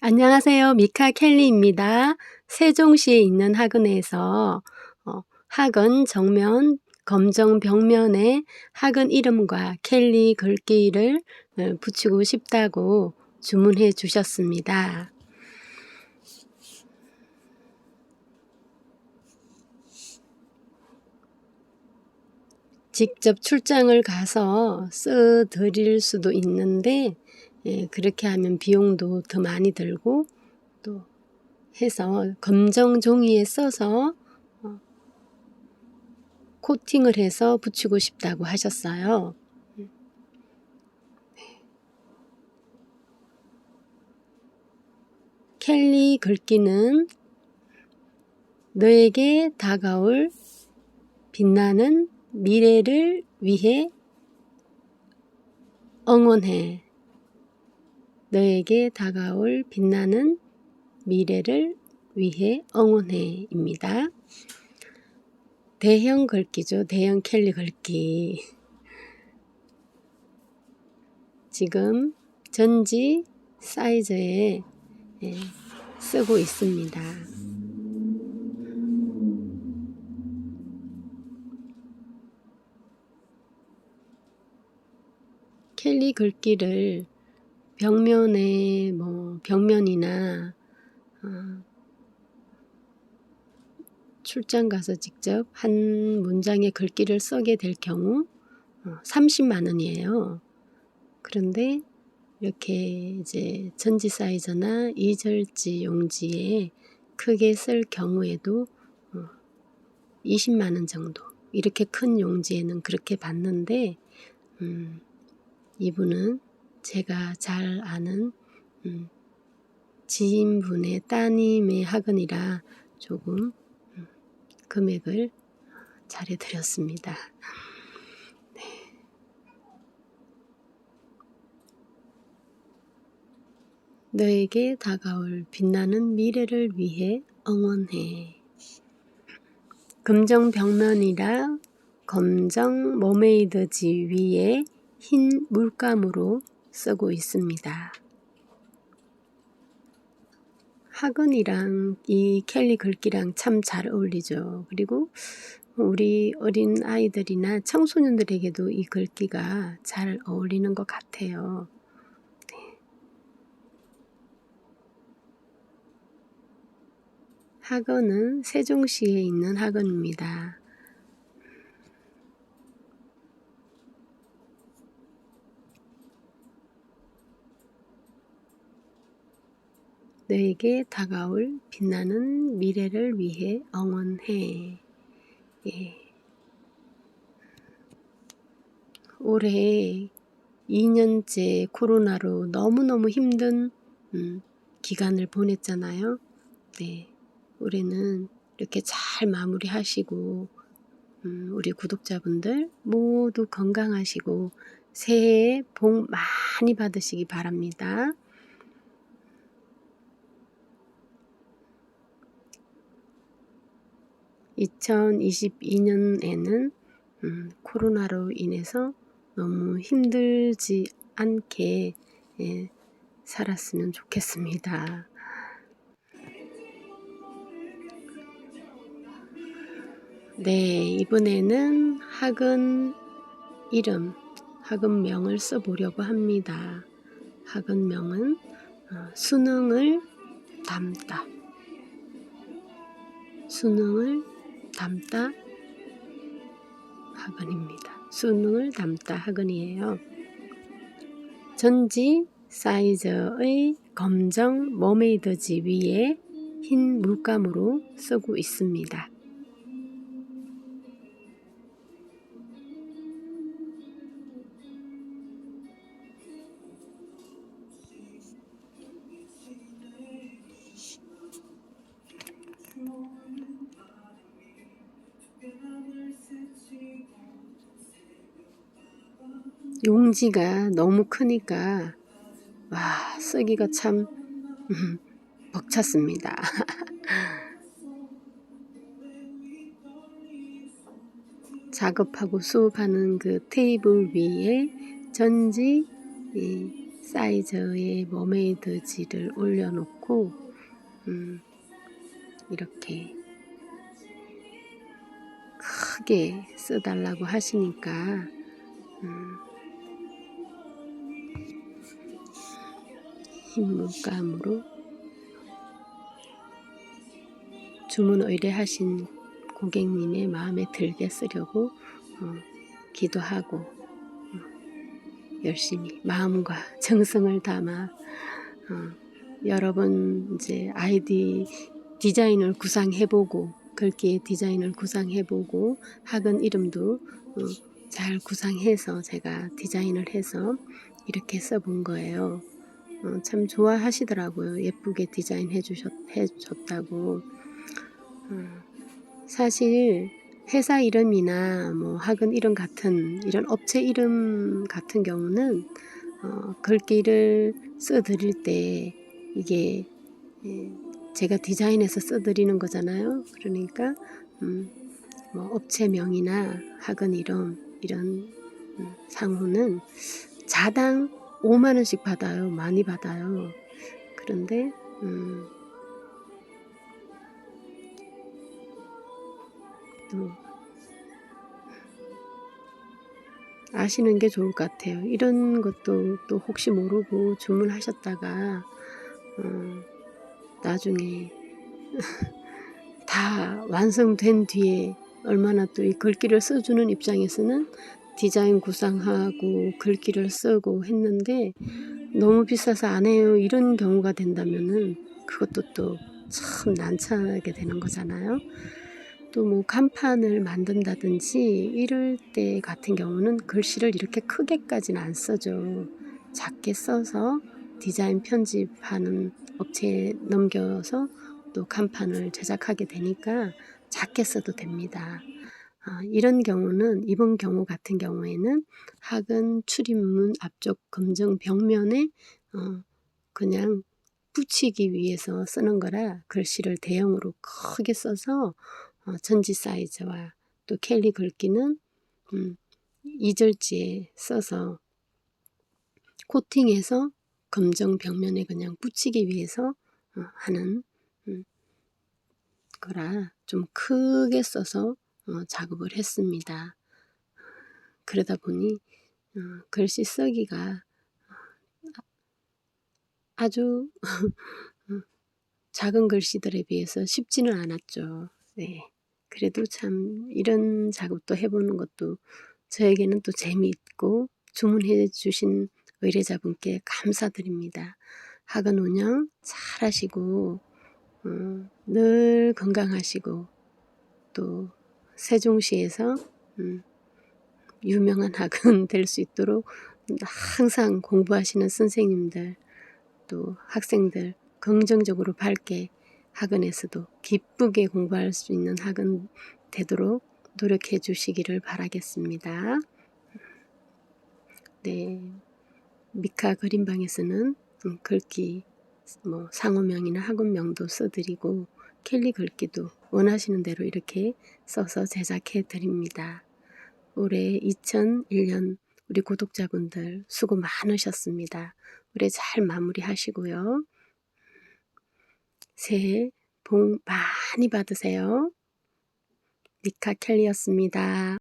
안녕하세요. 미카 켈리입니다. 세종시에 있는 학원에서 어, 학원 정면 검정 벽면에 학원 이름과 켈리 글귀를 어, 붙이고 싶다고 주문해 주셨습니다. 직접 출장을 가서 써 드릴 수도 있는데 예, 그렇게 하면 비용도 더 많이 들고 또 해서 검정 종이에 써서 어, 코팅을 해서 붙이고 싶다고 하셨어요. 켈리 글귀는 너에게 다가올 빛나는 미래를 위해 응원해. 너에게 다가올 빛나는 미래를 위해 응원해 입니다. 대형 글귀죠. 대형 켈리 글귀. 지금 전지 사이즈에 예, 쓰고 있습니다. 켈리 글귀를 벽면에 뭐 벽면이나 어, 출장 가서 직접 한 문장의 글귀를 써게 될 경우 어, 30만 원이에요. 그런데 이렇게 이제 전지 사이즈나 이절지 용지에 크게 쓸 경우에도 어, 20만 원 정도 이렇게 큰 용지에는 그렇게 받는데 음, 이분은 제가 잘 아는 음, 지인분의 따님의 학원이라 조금 음, 금액을 잘해드렸습니다. 네. 너에게 다가올 빛나는 미래를 위해 응원해. 금정 벽면이라 검정 머메이드지 위에 흰 물감으로 쓰고 있습니다. 학원이랑 이 켈리 글귀랑 참 잘 어울리죠. 그리고 우리 어린 아이들이나 청소년들에게도 이 글귀가 잘 어울리는 것 같아요. 네. 학원은 세종시에 있는 학원입니다. 너에게 다가올 빛나는 미래를 위해 응원해. 예. 올해 2년째 코로나로 너무너무 힘든 음, 기간을 보냈잖아요. 네. 올해는 이렇게 잘 마무리하시고 음, 우리 구독자분들 모두 건강하시고 새해 복 많이 받으시기 바랍니다. 2022년에는 음, 코로나로 인해서 너무 힘들지 않게 예, 살았으면 좋겠습니다. 네, 이번에는 학은 이름, 학은명을 써보려고 합니다. 학은명은 어, 수능을 담다. 수능을 담다 학원입니다. 수능을 담다 학원이에요. 전지 사이즈의 검정 머메이드지 위에 흰 물감으로 쓰고 있습니다. 용지가 너무 크니까 와 쓰기가 참 음, 벅찼습니다. 작업하고 수업하는 그 테이블 위에 전지 사이즈의 머메이드지를 올려놓고 음, 이렇게 크게 써달라고 하시니까 음, 흰 물감으로 주문 의뢰하신 고객님의 마음에 들게 쓰려고 어, 기도하고 어, 열심히 마음과 정성을 담아 어, 여러 번 이제 아이디 디자인을 구상해보고 글귀의 디자인을 구상해보고 학원 이름도 어, 잘 구상해서 제가 디자인을 해서 이렇게 써본 거예요. 어, 참 좋아하시더라고요. 예쁘게 디자인 해 주셨, 해줬다고. 어, 사실 회사 이름이나 뭐 학원 이름 같은 이런 업체 이름 같은 경우는 어, 글귀를 써드릴 때 이게 예, 제가 디자인해서 써드리는 거잖아요. 그러니까 음, 뭐 업체명이나 학원 이름 이런 음, 상호는 자당 5만 원씩 받아요. 많이 받아요. 그런데 음, 또 아시는 게 좋을 것 같아요. 이런 것도 또 혹시 모르고 주문하셨다가 어, 나중에 다 완성된 뒤에 얼마나 또 이 글귀를 써주는 입장에서는 디자인 구상하고 글귀를 쓰고 했는데 너무 비싸서 안 해요. 이런 경우가 된다면은 그것도 또 참 난처하게 되는 거잖아요. 또 뭐 간판을 만든다든지 이럴 때 같은 경우는 글씨를 이렇게 크게까지는 안 써죠. 작게 써서 디자인 편집하는 업체에 넘겨서 또 간판을 제작하게 되니까 작게 써도 됩니다. 아, 이런 경우는 이번 경우 같은 경우에는 학은 출입문 앞쪽 검정 벽면에 어, 그냥 붙이기 위해서 쓰는 거라 글씨를 대형으로 크게 써서 어, 전지 사이즈와 또 켈리 글귀는 음, 이절지에 써서 코팅해서 검정 벽면에 그냥 붙이기 위해서 어, 하는 음, 거라 좀 크게 써서 어, 작업을 했습니다. 그러다 보니 어, 글씨 쓰기가 아주 어, 작은 글씨들에 비해서 쉽지는 않았죠. 네. 그래도 참 이런 작업도 해보는 것도 저에게는 또 재미있고 주문해 주신 의뢰자분께 감사드립니다. 학원 운영 잘 하시고 어, 늘 건강하시고 또 세종시에서 음, 유명한 학원 될수 있도록 항상 공부하시는 선생님들 또 학생들 긍정적으로 밝게 학원에서도 기쁘게 공부할 수 있는 학원 되도록 노력해 주시기를 바라겠습니다. 네. 미카 그림방에서는 음, 글귀 뭐 상호명이나 학원명도 써드리고 켈리 글귀도 원하시는 대로 이렇게 써서 제작해 드립니다. 올해 2001년 우리 구독자분들 수고 많으셨습니다. 올해 잘 마무리하시고요. 새해 복 많이 받으세요. 미카 켈리였습니다.